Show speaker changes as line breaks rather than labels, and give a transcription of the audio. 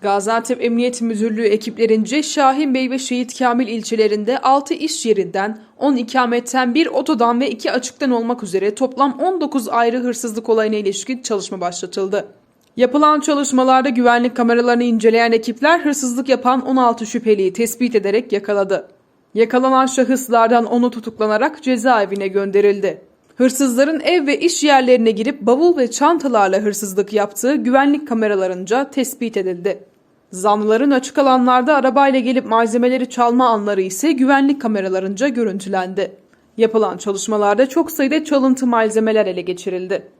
Gaziantep Emniyet Müdürlüğü ekiplerince Şahin Bey ve Şehit Kamil ilçelerinde 6 iş yerinden, 10 ikametten, 1 otodan ve 2 açıktan olmak üzere toplam 19 ayrı hırsızlık olayına ilişkin çalışma başlatıldı. Yapılan çalışmalarda güvenlik kameralarını inceleyen ekipler hırsızlık yapan 16 şüpheliyi tespit ederek yakaladı. Yakalanan şahıslardan onu tutuklanarak cezaevine gönderildi. Hırsızların ev ve iş yerlerine girip bavul ve çantalarla hırsızlık yaptığı güvenlik kameralarınca tespit edildi. Zanlıların açık alanlarda arabayla gelip malzemeleri çalma anları ise güvenlik kameralarınca görüntülendi. Yapılan çalışmalarda çok sayıda çalıntı malzemeler ele geçirildi.